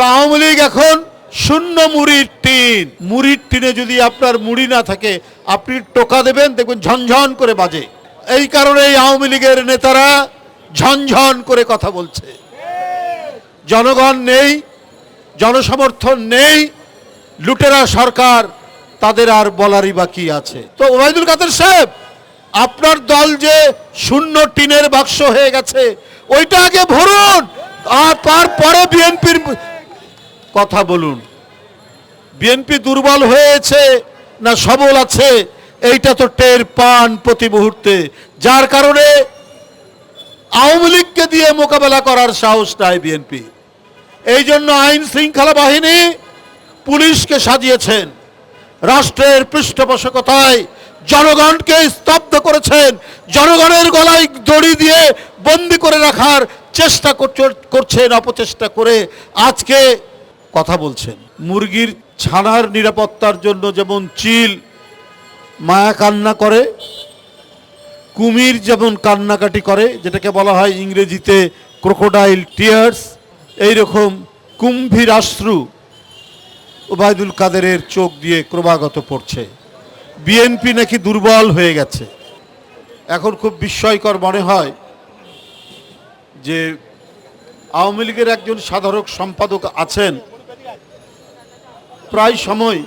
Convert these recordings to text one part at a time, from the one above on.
তো আওয়ামী লীগ এখন শূন্য মুড়ির টিন। মুড়ির টিনে যদি আপনার মুড়ি না থাকে, আপনি টোকা দেবেন, দেখবেন ঝনঝন করে বাজে। এই কারণে আওয়ামী লীগের নেতারা ঝনঝন করে কথা বলছে। জনগণ নেই, জনসমর্থন নেই, লুটেরা সরকার, তাদের আর বলারই বাকি আছে। তো ওবায়দুল কাদের সাহেব, আপনার দল যে শূন্য টিনের বাক্স হয়ে গেছে, ওইটা আগে ভরুন, আর তারপরে বিএনপির কথা বলুন। বিএনপি দুর্বল হয়েছে না সবল আছে? এইটা তো টের পান প্রতি মুহূর্তে। যার কারণে আওয়ামী লীগকে দিয়ে মোকাবেলা করার সাহস নাই বিএনপি। এই জন্য আইন শৃঙ্খলা বাহিনী পুলিশকে সাজিয়েছেন। রাষ্ট্রের পৃষ্ঠপোষকতায় জনগণকে স্তব্ধ করেছেন। জনগণের গলায় দড়ি দিয়ে বন্দি করে রাখার চেষ্টা করছ- করছেন, অপচেষ্টা করে। আজকে কথা বলছেন। মুরগির ছানার নিরাপত্তার জন্য যেমন চিল মায়া কান্না করে, কুমির যেমন কান্নাকাটি করে, যেটাকে বলা হয় ইংরেজিতে ক্রোকোডাইল টিয়ার্স এইরকম কুম্ভীর আশ্রু ওবায়দুল কাদেরের চোখ দিয়ে ক্রমাগত পড়ছে। বিএনপি নাকি দুর্বল হয়ে গেছে। এখন খুব বিস্ময়কর মনে হয় যে আওয়ামী লীগের একজন সাধারণ সম্পাদক আছেন প্রায় সময়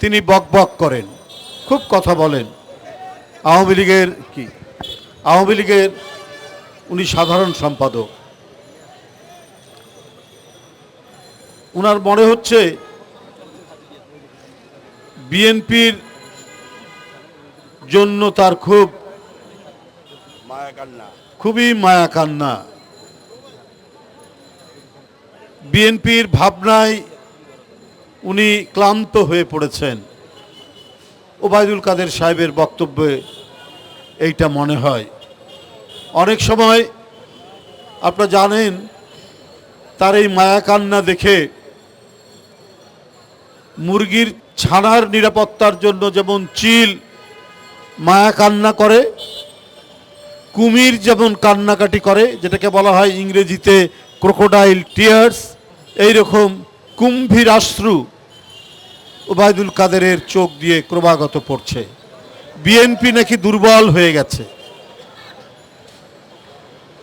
তিনি বক বক করেন খুব কথা বলেন। আওয়ামী লীগের কি? আওয়ামী লীগের উনি সাধারণ সম্পাদক। উনার মনে হচ্ছে বিএনপির জন্য তার খুব খুবই মায়া কান্না বিএনপির ভাবনায় উনি ক্লান্ত হয়ে পড়েছেন। ওবায়দুল কাদের সাহেবের বক্তব্যে এইটা মনে হয়। অনেক সময় আপনারা জানেন, তার এই মায়াকান্না দেখে মুরগির ছানার নিরাপত্তার জন্য যেমন চিল মায়া কান্না করে, কুমির যেমন কান্নাকাটি করে, যেটাকে বলা হয় ইংরেজিতে ক্রোকোডাইল টিয়ার্স এইরকম কুম্ভীর আশ্রু ওবায়দুল কাদেরের চোখ দিয়ে ক্রমাগত পড়ছে। বিএনপি নাকি দুর্বল হয়ে গেছে।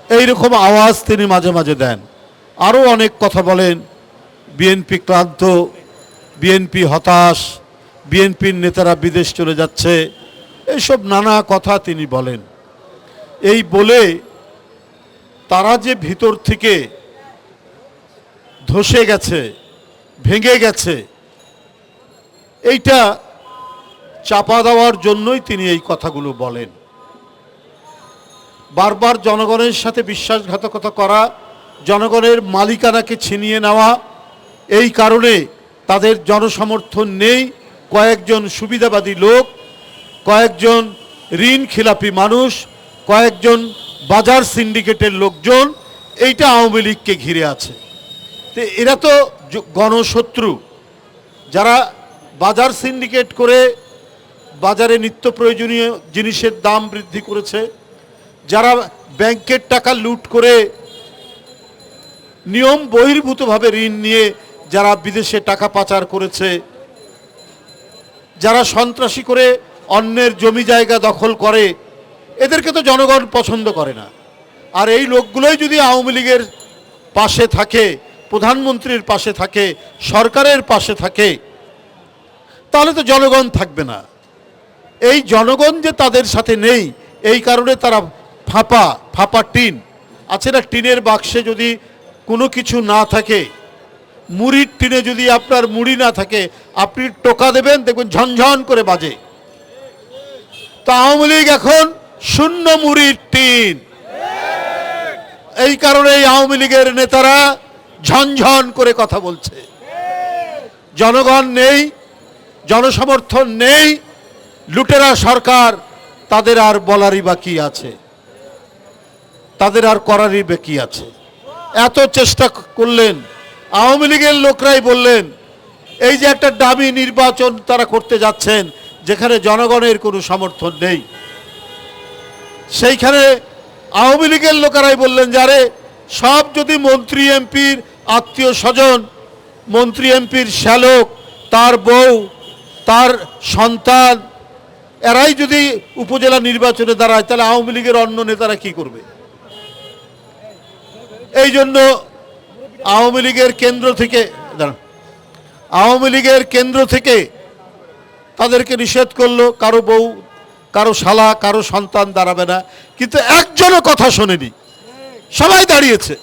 এইরকম আওয়াজ তিনি মাঝে মাঝে দেন। আরও অনেক কথা বলেন। বিএনপি ক্লান্ত, বিএনপি হতাশ, বিএনপির নেতারা বিদেশ চলে যাচ্ছে। এইসব নানা কথা তিনি বলেন। এই বলে তারা যে ভিতর থেকে ধসে গেছে ভেঙে গেছে। এইটা চাপা দেওয়ার জন্যই তিনি এই কথাগুলো বলেন। বারবার জনগণের সাথে বিশ্বাসঘাতকতা করা, জনগণের মালিকানাকে ছিনিয়ে নেওয়া, এই কারণে তাদের জনসমর্থন নেই। কয়েকজন সুবিধাবাদী লোক, কয়েকজন ঋণ খিলাপি মানুষ, কয়েকজন বাজার সিন্ডিকেটের লোকজন, এইটা আওয়ামী লীগকে ঘিরে আছে। তো এরা তো গণশত্রু। যারা বাজার সিন্ডিকেট করে বাজারে নিত্য প্রয়োজনীয় জিনিসের দাম বৃদ্ধি করেছে, যারা ব্যাংকের টাকা লুট করে নিয়ম বহির্ভূতভাবে ঋণ নিয়ে যারা বিদেশে টাকা পাচার করেছে, যারা সন্ত্রাসী করে অন্যের জমি জায়গা দখল করে, এদেরকে তো জনগণ পছন্দ করে না। আর এই লোকগুলোই যদি আওয়ামী লীগের পাশে থাকে প্রধানমন্ত্রীর পাশে থাকে, সরকারের পাশে থাকে, তাহলে তো জনগণ থাকবে না। এই জনগণ যে তাদের সাথে নেই, এই কারণে তারা ফাঁপা ফাঁপা টিন। আছে না, টিনের বাক্সে যদি কোনো কিছু না থাকে, মুড়ির টিনে যদি আপনার মুড়ি না থাকে, আপনি টোকা দেবেন, দেখবেন ঝনঝন করে বাজে। তো আওয়ামী লীগ এখন শূন্য মুড়ির টিন। এই কারণে আওয়ামী লীগের নেতারা ঝনঝন করে কথা বলছে। জনগণ নেই, জনসমর্থন নেই, লুটেরা সরকার, তাদের আর বলারই বাকি আছে? তাদের আর করারই বাকি আছে? এত চেষ্টা করলেন, আওয়ামী লীগের লোকরাই বললেন, এই যে একটা দামি নির্বাচন তারা করতে যাচ্ছেন, যেখানে জনগণের কোনো সমর্থন নেই। সেইখানে আওয়ামী লীগের লোকেরাই বললেন যারে সব যদি মন্ত্রী এমপির আত্মীয় স্বজন, মন্ত্রী এমপির শ্যালক, তার বউ, তার সন্তান, এরাই যদি উপজেলা নির্বাচনে দাঁড়ায়, তাহলে আওয়ামী লীগের অন্য নেতারা কি করবে এই জন্য আওয়ামী লীগের কেন্দ্র থেকে। আওয়ামী লীগের কেন্দ্র থেকে তাদেরকে নিষেধ করল, কারও বউ, কারও শালা, কারও সন্তান দাঁড়াবে না, কিন্তু একজনও কথা শোনেনি সবাই দাঁড়িয়েছে।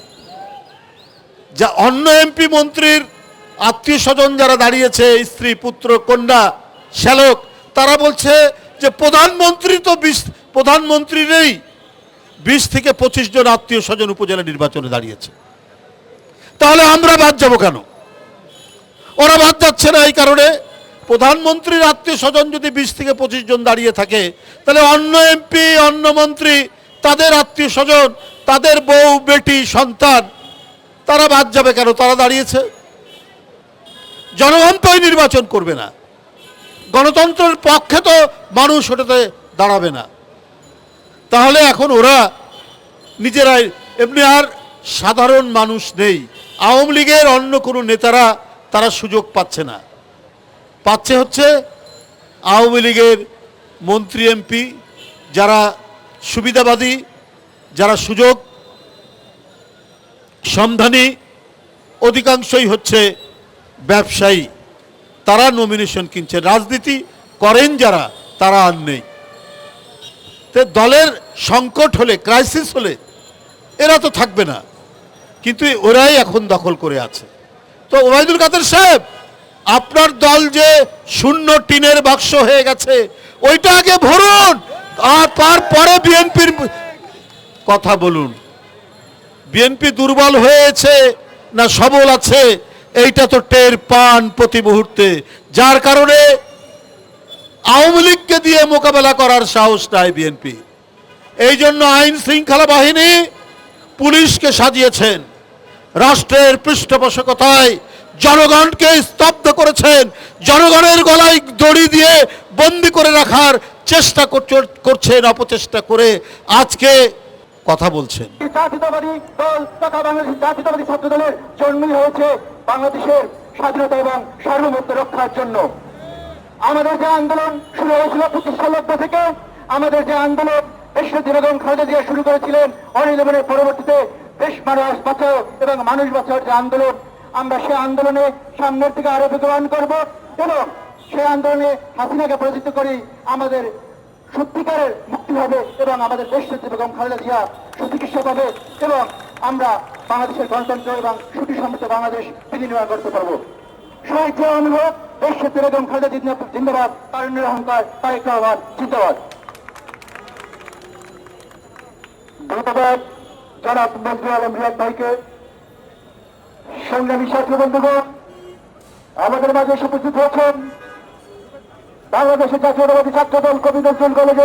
যা অন্য এমপি মন্ত্রীর আত্মীয় স্বজন যারা দাঁড়িয়েছে, স্ত্রী, পুত্র, কন্যা, শ্যালক, তারা বলছে যে প্রধানমন্ত্রী তো বিশ, প্রধানমন্ত্রীরই বিশ থেকে পঁচিশ জন আত্মীয় স্বজন উপজেলা নির্বাচনে দাঁড়িয়েছে। তাহলে আমরা বাদ যাব কেন? ওরা বাদ যাচ্ছে না এই কারণে? প্রধানমন্ত্রীর আত্মীয় স্বজন যদি বিশ থেকে পঁচিশ জন দাঁড়িয়ে থাকে, তাহলে অন্য এমপি, অন্য মন্ত্রী তাদের আত্মীয় স্বজন, তাদের বউ, বেটি, সন্তান, তারা বাদ যাবে কেন? তারা দাঁড়িয়েছে। জনগণ তো নির্বাচন করবে না। গণতন্ত্রের পক্ষে তো মানুষ ওটাতে দাঁড়াবে না। তাহলে এখন ওরা নিজেরাই, এমনি আর সাধারণ মানুষ নেই। আওয়ামী লীগের অন্য কোনো নেতারা তারা সুযোগ পাচ্ছে না। পাচ্ছে হচ্ছে আওয়ামী লীগের মন্ত্রী এমপি যারা সুবিধাবাদী, যারা সুযোগ, সন্ধানী, অধিকাংশই হচ্ছে ব্যবসায়ী। তারা নমিনেশন কিনছে। রাজনীতি করেন যারা, তারা আর নেই। তো দলের সংকট হলে ক্রাইসিস হলে, এরা তো থাকবে না। কিন্তু ওরাই এখন দখল করে আছে। তো ওবায়দুল কাদের সাহেব, আপনার দল যে শূন্য টিনের বাক্স হয়ে গেছে, ওইটা আগে ভরুন। আর তারপরে বিএনপির কথা বলুন। বিএনপি দুর্বল হয়েছে না সবল আছে, এইটা তো টের পান প্রতি মুহূর্তে। যার কারণে আওয়ামী লীগকে দিয়ে মোকাবেলা করার সাহস নাই বিএনপি। এই জন্য আইন শৃঙ্খলা বাহিনী পুলিশকে সাজিয়েছেন। রাষ্ট্রের পৃষ্ঠপোষকতায় জনগণকে স্তব্ধ করেছেন। জনগণের গলায় দড়ি দিয়ে বন্দি করে রাখার চেষ্টা করছেন, অপচেষ্টা করে আজকে কথা বলছেন। আমাদের যে আন্দোলন শুরু হয়েছিল থেকে, আমাদের যে আন্দোলন বেগম খালেদা জিয়া শুরু করেছিলেন অনিলেবনের পরবর্তীতে দেশ মানুষ বাঁচাও এবং মানুষ বাঁচাওয়ার যে আন্দোলন, আমরা সে আন্দোলনে সামনের থেকে আরও বেগবান করব এবং সেই আন্দোলনে হাসিনাকে পরাজিত করি আমাদের সত্যিকারের মুক্তি হবে এবং আমাদের দেশ নেত্রী বেগম খালেদা জিয়া সুচিকিৎসা পাবে এবং আমরা বাংলাদেশের গণতন্ত্র এবং সুখী সমৃদ্ধ বাংলাদেশ বিনির্মাণ করতে পারব। সাহিত্য অনুভব, দেশ নেত্রী বেগম খালেদা জিন্দাবাদ তারুণ্যের অহংকার, তারেক রহমান, জিন্দাবাদ। ধন্যবাদ, জনাব মন্ত্রী আলম রিয়াদ ভাইকে। সংগ্রামী ছাত্র বন্ধুগণ, আমাদের মাঝে উপস্থিত হয়েছেন বাংলাদেশের জাতীয়তাবাদী ছাত্র দল কবি নজরুল কলেজের